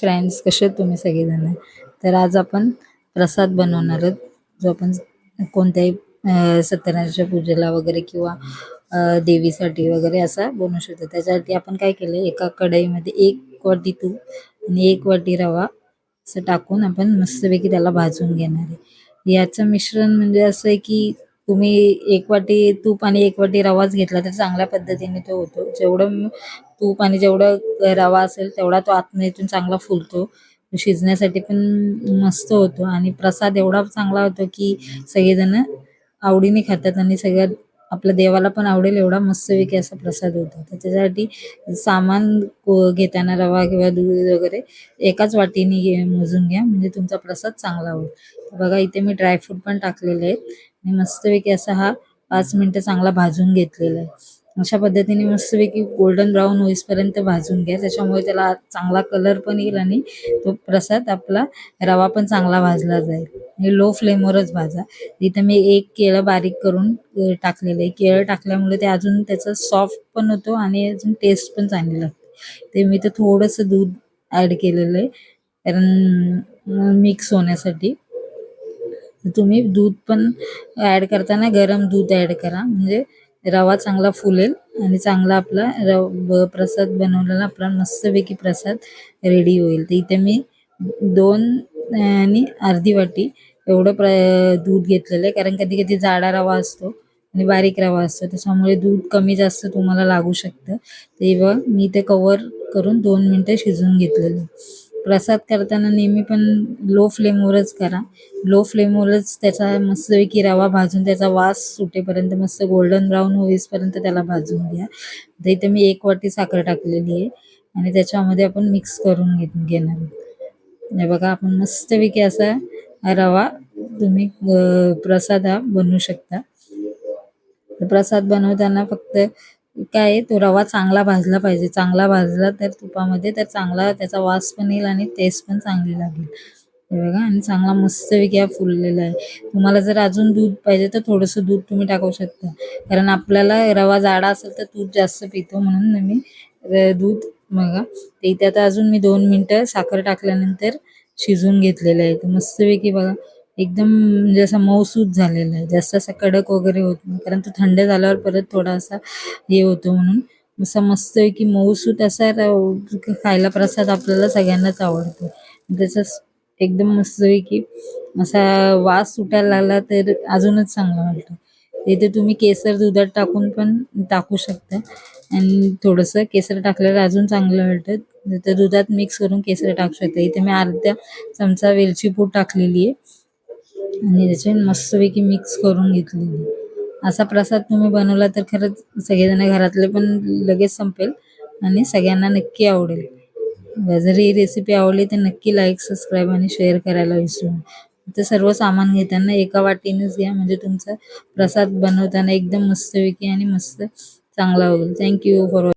Friends कसे आहेत तुम्ही सगळेजण? तर आज आपण प्रसाद बनवणार आहोत. जो आपण कोणत्याही सत्यनारायणाच्या पूजेला वगैरे किंवा देवीसाठी वगैरे असा बनवू शकतो. त्याच्यासाठी आपण काय केलं एका कढईमध्ये एक वाटी तूप आणि एक वाटी रवा असं टाकून आपण मस्तपैकी त्याला भाजून घेणार आहे. याचं मिश्रण म्हणजे असं आहे की तुम्ही एक वाटी तूप आणि एक वाटी रवाच घेतला तर चांगल्या पद्धतीने तो होतो. जेवढं तूप आणि जेवढं रवा असेल तेवढा तो आतमधून चांगला फुलतो. शिजण्यासाठी पण मस्त होतो आणि प्रसाद एवढा चांगला होतो की सगळेजण आवडीने खातात आणि सगळ्यात आपल्या देवाला पण आवडेल एवढा मस्तपैकी असा प्रसाद होतो. त्याच्यासाठी सामान घेताना रवा किंवा दूध वगैरे एकाच वाटीने मोजून घ्या. म्हणजे तुमचा प्रसाद चांगला होईल. बघा इथे मी ड्रायफ्रूट पण टाकलेले आहेत. आणि मस्तपैकी असा हा पाच मिनिटं चांगला भाजून घेतलेला आहे. अशा पद्धतीने मस्तपैकी गोल्डन ब्राऊन होईपर्यंत भाजून घ्या. त्याच्यामुळे त्याला चांगला कलर पण येईल आणि तो प्रसाद आपला रवा पण चांगला भाजला जाईल. हे लो फ्लेमवरच भाजा. इथं मी एक केळं बारीक करून टाकलेलं आहे. केळं टाकल्यामुळे ते अजून त्याचं सॉफ्ट पण होतो आणि अजून टेस्ट पण चांगली लागते. ते मी तर थोडंसं दूध ॲड केलेलं आहे. कारण मिक्स होण्यासाठी. तुम्ही दूध पण ॲड करताना गरम दूध ॲड करा. म्हणजे रवा चांगला फुलेल आणि चांगला आपला रव प्रसाद बनवलेला आपला मस्तपैकी प्रसाद रेडी होईल. तर इथे मी दोन आणि अर्धी वाटी एवढं प्र दूध घेतलेलं आहे. कारण कधी कधी जाडा रवा असतो आणि बारीक रवा असतो. त्याच्यामुळे दूध कमी जास्त तुम्हाला लागू शकतं. तेव्हा मी ते कवर करून दोन मिनटं शिजवून घेतलेलं प्रसाद करताना नेहमी पण लो फ्लेमवरच करा. लो फ्लेमवरच त्याचा मस्तपैकी रवा भाजून त्याचा वास सुटेपर्यंत मस्त गोल्डन ब्राऊन होईपर्यंत त्याला भाजून घ्या. तर इथे मी एक वाटी साखर टाकलेली आहे आणि त्याच्यामध्ये आपण मिक्स करून घे घेणार आहोत. हे बघा आपण मस्तपैकी असा रवा तुम्ही प्रसाद हा बनवू शकता. प्रसाद बनवताना फक्त काय आहे, तो रवा चांगला भाजला पाहिजे. चांगला भाजला तर तुपामध्ये तर चांगला त्याचा वास पण येईल आणि टेस्ट पण चांगली लागेल. हे बघा आणि चांगला मस्तपैकी हा फुललेला आहे. तुम्हाला जर अजून दूध पाहिजे तर थोडंसं दूध तुम्ही टाकू शकता. कारण आपल्याला रवा जाडा असेल तर दूध जास्त पितो म्हणून मी. दूध बघा. ते इथे आता अजून मी दोन मिनटं साखर टाकल्यानंतर शिजवून घेतलेलं आहे. मस्तपैकी बघा. एकदम म्हणजे असा मऊसूत झालेला आहे. जास्त असा कडक वगैरे होत नाही. कारण तो थंड झाल्यावर परत थोडासा हे होतो म्हणून. असा की मऊसूत असा खायला प्रसाद आपल्याला सगळ्यांनाच आवडतो. त्याचा मस्त आहे की असा वास सुटायला लागला तर अजूनच चांगला वाटतं. इथे तुम्ही केसर दुधात टाकून पण टाकू शकता. आणि थोडंसं केसर टाकल्यावर अजून चांगलं वाटतं. तर दुधात मिक्स करून केसर टाकू शकता. इथे मी अर्ध्या चमचा वेलची पूड टाकलेली आहे. आणि त्याच्यात मस्तपैकी मिक्स करून घेतलेली. असा प्रसाद तुम्ही बनवला तर खरंच सगळेजण घरातले पण लगेच संपेल आणि सगळ्यांना नक्की आवडेल. जर ही रेसिपी आवडली तर नक्की लाईक सबस्क्राईब आणि शेअर करायला विसरू नका. तर सर्व सामान घेताना एका वाटीनेच घ्या. म्हणजे तुमचा प्रसाद बनवताना एकदम मस्तपैकी आणि मस्त चांगला होईल. Thank you for